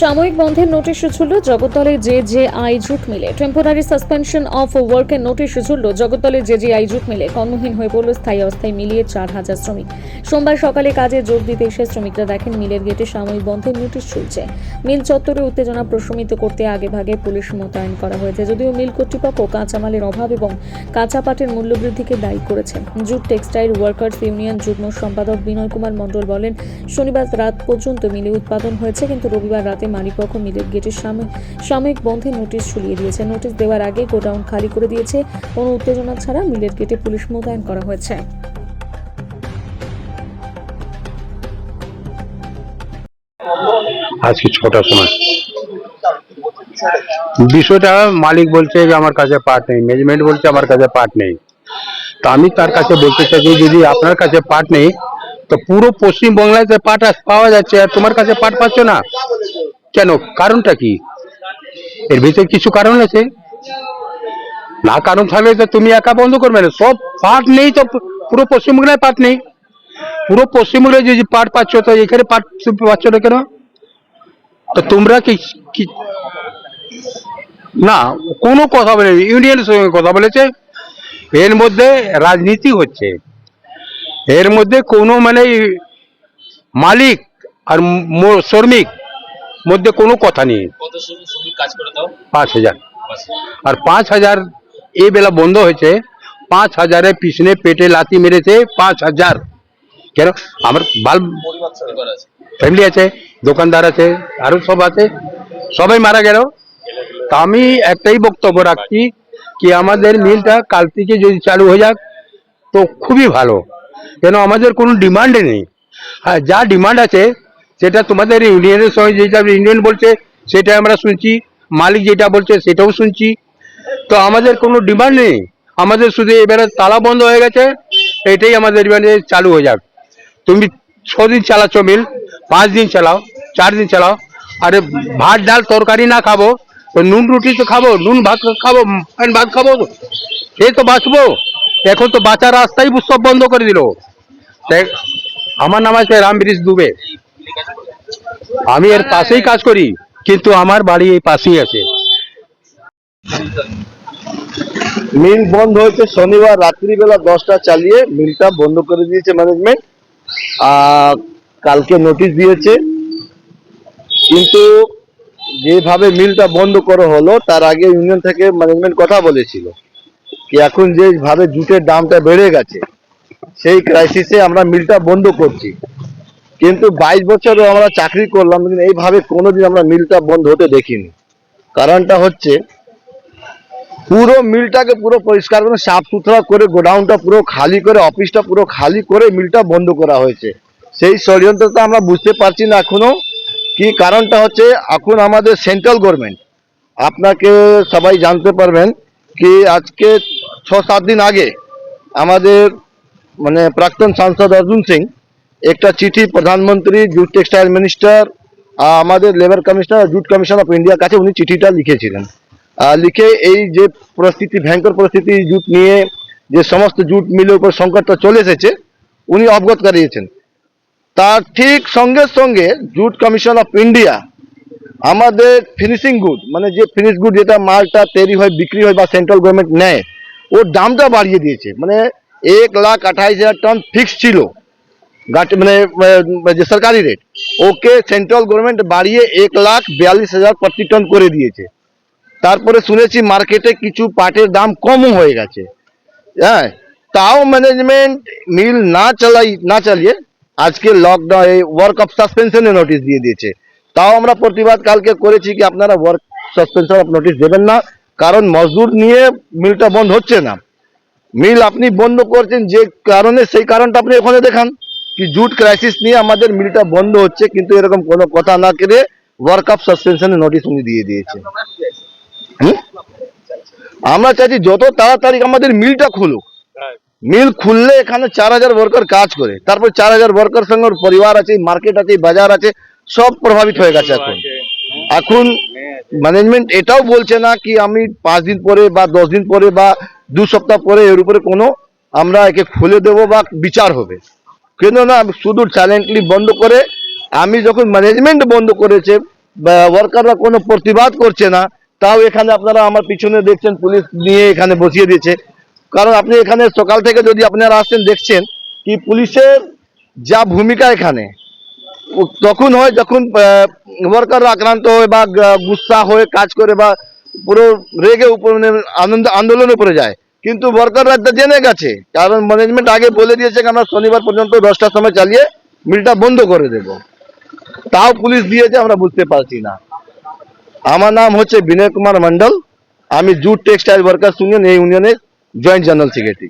সাময়িক বন্ধের নোটিশ ঝুলল জগদ্দলে যে যে আই জুট মিলে। টেম্পোরারি সাসপেনশন অফ ওয়ার্কের নোটিশ ঝুলল জগদ্দলে যে যে আই জুট মিলে। কর্মহীন হয়ে পড়ল স্থায়ী অস্থায়ী মিলিয়ে চার হাজার শ্রমিক। সোমবার সকালে কাজে যোগ দিতে এসে শ্রমিকরা দেখেন মিলের গেটে সাময়িক বন্ধের নোটিশ ঝুলছে মিল চত্বরে উত্তেজনা প্রশমিত করতে আগে ভাগে পুলিশ মোতায়েন করা হয়েছে। যদিও মিল কর্তৃপক্ষ কাঁচামালের অভাব এবং কাঁচা পাটের মূল্যবৃদ্ধিকে দায়ী করেছে জুট টেক্সটাইল ওয়ার্কার্স ইউনিয়ন যুগ্ম সম্পাদক বিনয় কুমার মণ্ডল বলেন, শনিবার রাত পর্যন্ত মিলে উৎপাদন হয়েছে, কিন্তু রবিবার রাতে মালিকপক্ষ মিলের গেটের সামনে সাময়িক বন্ধের নোটিশ ঝুলিয়ে দিয়েছে। নোটিশ দেওয়ার আগে গোডাউন খালি করে দিয়েছে। কোনো উত্তেজনা ছাড়া মিলের গেটে পুলিশ মোতায়েন করা হয়েছে। আজকে ছটার সময়। বিষয়টা মালিক বলছে যে আমার কাছে পার্ট নেই ম্যানেজমেন্ট বলছে আমার কাছে পার্ট নেই। তো আমি তার কাছে বলতে চাইছি, যদি আপনার কাছে পার্ট নেই, তো পুরো পশ্চিম বাংলায় তো পাট পাওয়া যাচ্ছে, আর তোমার কাছে পাট পাচ্ছ না? কেন? কারণটা কি? এর ভিতরে কিছু কারণ আছে? না, কারণ থাকলে তো তুমি একা বন্ধ করবে না। সব পাট নেই তো, পুরো পশ্চিমবাংলায় পাট নেই। পুরো পশ্চিমবঙ্গে যদি পাট পাচ্ছ, তো এখানে পাট পাচ্ছ না কেন? তো তোমরা কি না, কোনো কথা বলে ইউনিয়নের সঙ্গে কথা বলেছে। এর মধ্যে রাজনীতি হচ্ছে। এর মধ্যে কোনো মানে মালিক আর শ্রমিক মধ্যে কোনো কথা নেই। পাঁচ হাজার। আর পাঁচ হাজার এই বেলা বন্ধ হয়েছে পাঁচ হাজারের পিছনে পেটে লাতি মেরেছে পাঁচ হাজার। কেন? আমার বাল ফ্যামিলি আছে দোকানদার আছে আরও সব আছে। সবাই মারা গেল। তা আমি একটাই বক্তব্য রাখছি কি আমাদের মিলটা কাল থেকে যদি চালু হয়ে যাক তো খুবই ভালো। কেন? আমাদের কোনো ডিমান্ড নেই। হ্যাঁ যা ডিমান্ড আছে সেটা তোমাদের ইউনিয়নের সঙ্গে যেটা ইউনিয়ন বলছে, সেটা আমরা শুনছি। মালিক যেটা বলছে, সেটাও শুনছি। তো আমাদের কোনো ডিমান্ড নেই। আমাদের শুধু এবারে তালা বন্ধ হয়ে গেছে, এটাই আমাদের মানে চালু হয়ে যাক। তুমি ছদিন চালাচ্ছ মিল, পাঁচ দিন চালাও, চার দিন চালাও। আরে ভাত, ডাল, তরকারি না খাব, তো নুন রুটি তো খাব, নুন ভাত খাব পান ভাত খাব এই তো বাঁচবো। এখন তো বাঁচার রাস্তাই সব বন্ধ করে দিল। আমার নাম আছে রামবিরিশ দুবে। আমি এর পাশেই কাজ করি, কিন্তু আমার বাড়ি এই পাশেই আছে। মিল বন্ধ হয়েছে শনিবার রাত্রিবেলা দশটা চালিয়ে, মিলটা বন্ধ করে দিয়েছে ম্যানেজমেন্ট কালকে নোটিশ দিয়েছে। কিন্তু যেভাবে মিলটা বন্ধ করা হলো, তার আগে ইউনিয়ন থেকে ম্যানেজমেন্ট কথা বলেছিল কি এখন যেভাবে জুটের দামটা বেড়ে গেছে, সেই ক্রাইসিসে আমরা মিলটা বন্ধ করছি। কিন্তু বাইশ বছরও আমরা চাকরি করলাম, কিন্তু এইভাবে কোনোদিন আমরা মিলটা বন্ধ হতে দেখিনি। কারণটা হচ্ছে, পুরো মিলটাকে পুরো পরিষ্কার করে সাফ সুতরা করে, গোডাউনটা পুরো খালি করে, অফিসটা পুরো খালি করে মিলটা বন্ধ করা হয়েছে। সেই ষড়যন্ত্রটা আমরা বুঝতে পারছি না এখনও। কি কারণটা হচ্ছে, এখন আমাদের সেন্ট্রাল গভর্নমেন্ট, আপনাকে সবাই জানতে পারবেন কি আজকে ছ সাত দিন আগে আমাদের মানে প্রাক্তন সাংসদ অর্জুন সিং একটা চিঠি প্রধানমন্ত্রী জুট টেক্সটাইল মিনিস্টার আমাদের labour commissioner jute commission of ইন্ডিয়ার কাছে উনি চিঠিটা লিখেছিলেন। লিখে এই যে পরিস্থিতি, ভয়ঙ্কর পরিস্থিতি জুট নিয়ে যে সমস্ত জুট মিলের উপর সংকটটা চলে এসেছে, উনি অবগত করিয়েছেন। তার ঠিক সঙ্গে সঙ্গে জুট কমিশন অফ ইন্ডিয়া আমাদের ফিনিশিং গুড মানে যে ফিনিশ গুড যেটা মালটা তৈরি হয়, বিক্রি হয় বা সেন্ট্রাল গভর্নমেন্ট নেয়, ওর দামটা বাড়িয়ে দিয়েছে। মানে এক লাখ আঠাইশ হাজার টন ফিক্স ছিল। গাট- মানে যে সরকারি রেট ওকে সেন্ট্রাল গভর্নমেন্ট বাড়িয়ে এক লাখ বিয়াল্লিশ হাজার প্রতি টন করে দিয়েছে। তারপরে শুনেছি মার্কেটে কিছু পাটের দাম কমও হয়ে গেছে। হ্যাঁ তাও ম্যানেজমেন্ট মিল না চালাই, না চালিয়ে আজকে লকডাউন ওয়ার্ক অফ সাসপেনশনের নোটিশ দিয়ে দিয়েছে। তাও আমরা প্রতিবাদ কালকে করেছি কি আপনারা ওয়ার্ক সাসপেনশন অফ নোটিশ দেবেন না, কারণ মজদুর নিয়ে মিলটা বন্ধ হচ্ছে না। মিল আপনি বন্ধ করছেন যে কারণে, সেই কারণটা আপনি ওখানে দেখান। কি জুট ক্রাইসিস নিয়ে আমাদের মিলটা বন্ধ হচ্ছে কিন্তু এরকম কোনো কথা না করে ওয়ার্ক অফ সাসপেনশনের নোটিশ উনি দিয়ে দিয়েছে? আমরা চাইছি যত তাড়াতাড়ি আমাদের মিলটা খুলুক মিল খুললে এখানে চার হাজার ওয়ার্কার কাজ করে তারপর চার হাজার ওয়ার্কার সঙ্গে পরিবার আছে মার্কেট আছে বাজার আছে সব প্রভাবিত হয়ে গেছে এখন এখন ম্যানেজমেন্ট এটাও বলছে না কি আমি পাঁচ দিন পরে বা দশ দিন পরে বা দু সপ্তাহ পরে এর উপরে কোনো আমরা একে খুলে দেব বা বিচার হবে কেন না শুধু সাইলেন্টলি বন্ধ করে, আমি যখন ম্যানেজমেন্ট বন্ধ করেছে ওয়ার্কাররা কোনো প্রতিবাদ করছে না, তাও এখানে আপনারা আমার পিছনে দেখছেন, পুলিশ নিয়ে এখানে বসিয়ে দিয়েছে। কারণ আপনি এখানে সকাল থেকে যদি আপনারা আসছেন দেখছেন কি পুলিশের যা ভূমিকা এখানে তখন হয় যখন ওয়ার্কাররা আক্রান্ত হয় বা গুসা হয়ে কাজ করে বা পুরো রেগে উপর, আনন্দ আন্দোলনের উপরে যায়। কিন্তু ওয়ার্কাররা একটা জেনে গেছে। কারণ ম্যানেজমেন্ট আগে বলে দিয়েছে আমরা শনিবার পর্যন্ত দশটার সময় চালিয়ে মিলটা বন্ধ করে দেব। তাও পুলিশ দিয়েছে, আমরা বুঝতে পারছি না। আমার নাম হচ্ছে বিনয় কুমার মন্ডল আমি জুট টেক্সটাইল ওয়ার্কার্স ইউনিয়ন, এই ইউনিয়নের জয়েন্ট জেনারেল সেক্রেটারি